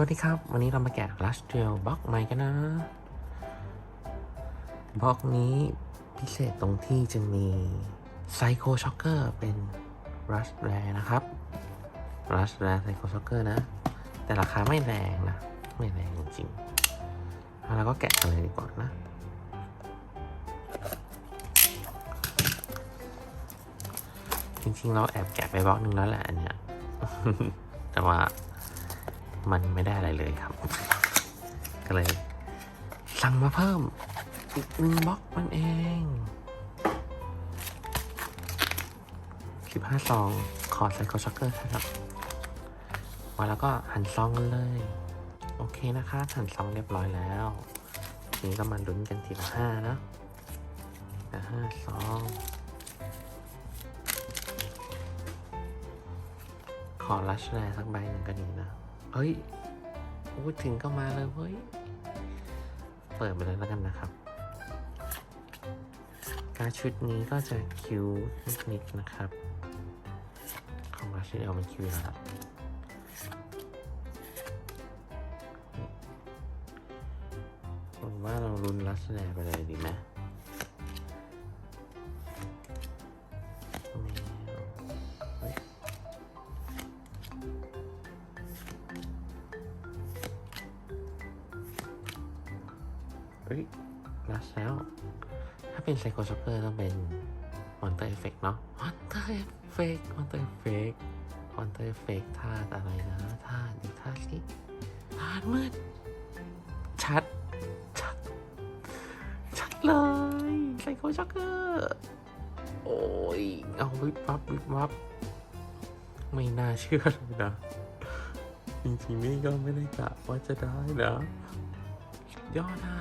วัสดีครับ วันนี้เรามาแกะ Rush Trail บล็อกใหม่กันนะบล็อกนี้พิเศษตรงที่จะมี Psycho Shocker เป็น Rush Rare นะครับ Rush Rare Psycho Shocker นะ แต่ราคาไม่แรงนะ ไม่แรงจริงๆเอาแล้วก็แกะกันเลยดีกว่านะจริงๆ เราแอบแกะไปบล็อกหนึ่งแล้วแหละอันเนี้ยแต่ว่า มันไม่ได้อะไรเลยครับ ก็เลย สั่งมาเพิ่มอีกหนึ่งบล็อกมันเองสิบห้าซองคอร์ดไซโคช็อกเกอร์ครับมาแล้วก็หั่นซองกันเลย โอเคนะคะหั่นซองเรียบร้อยแล้วทีนี้ก็มาลุ้นกันทีละห้านะทีละห้าซองขอรัชแรสักใบหนึ่งก็ดีนะ เฮ้ยพูดถึงก็มาเลยเฮ้ย เปิดไปเลยแล้วกันนะครับ การชุดนี้ก็จะคิวนิดๆนะครับ ของรัชเอลมันคิวแล้วครับผมว่าเรารุนรัชแรไปเลยดีไหม เฮ้ยรัสแล้ว ถ้าเป็นไซโคช็อกเกอร์ต้องเป็นมอนเตอร์เอฟเฟกเนาะมอนเตอร์เอฟเฟกมอนเตอร์เอฟเฟกมอนเตอร์เอฟเฟกธาตุอะไรนะธาตุอีกธาตุสิธาตุมืด ชัด ชัด ชัดเลยไซโคช็อกเกอร์โอ้ย เอาวิบวับวิบวับ ไม่น่าเชื่อเลยนะจริงๆนี่ก็ไม่ได้กะว่าจะได้นะยอดอะ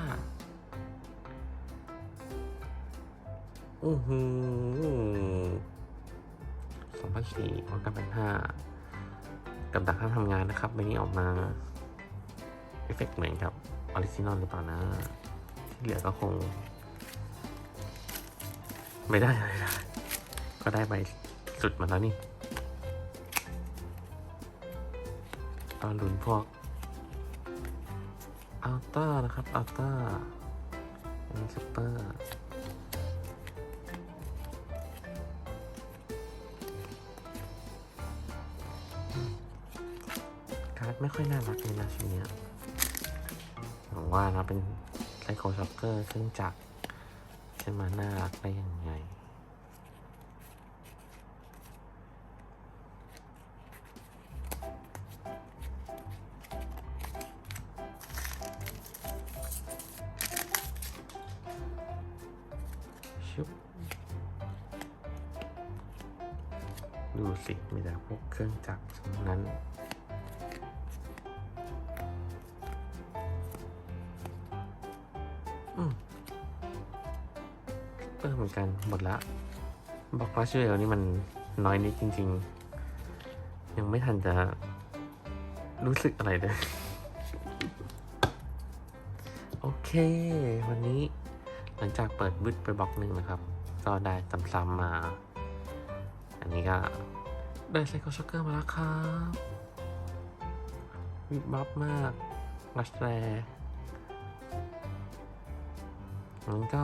อือหือสองพันสี่ของกันเป็นห้ากับดักห้ามทำงานนะครับใบนี้ออกมา เอฟเฟกต์เหมือนกับออริจินอลหรือเปล่านะ ที่เหลือก็คง ไม่ได้อะไรเลยก็ได้ใบสุดมาแล้วนี่ตอนลุ้นพวกอัลต้านะครับอัลต้าอันซูเปอร์ ไม่ค่อยน่ารักเลยนะชุดเนี้ยหวังว่านะเป็นไซโคช็อกเกอร์เครื่องจักรจะมาน่ารักได้ยังไงชุบดูสิมีแต่พวกเครื่องจักรทั้งนั้น ออเหมือนกันหมดละบอกว่าชื่อเอลนี่มันน้อยนิดจริง ๆ ยังไม่ทันจะรู้สึกอะไรเลย โอเค วันนี้หลังจากเปิดบึ้ดไปบล็อกหนึ่งนะครับ ก็ได้ซ้ำๆมา อันนี้ก็ได้ไซโคช็อกเกอร์มาแล้วครับวิบวับมากรัสแรมันก็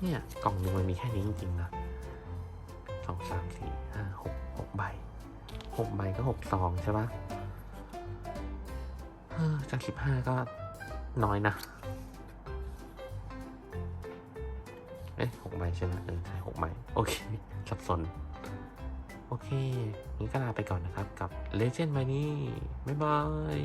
เนี่ยกล่องหนึ่งมันมีแค่นี้จริงๆนะสองสามสี่ห้าหกหกใบหกใบก็หกซองใช่ปะเออจากสิบห้าก็น้อยนะ เอ๊ะหกใบใช่ไหมเออใช่หกใบโอเค สับสน โอเคนี้ก็ลาไปก่อนนะครับ กับเลเจนด์ใบนี้ บ๊ายบาย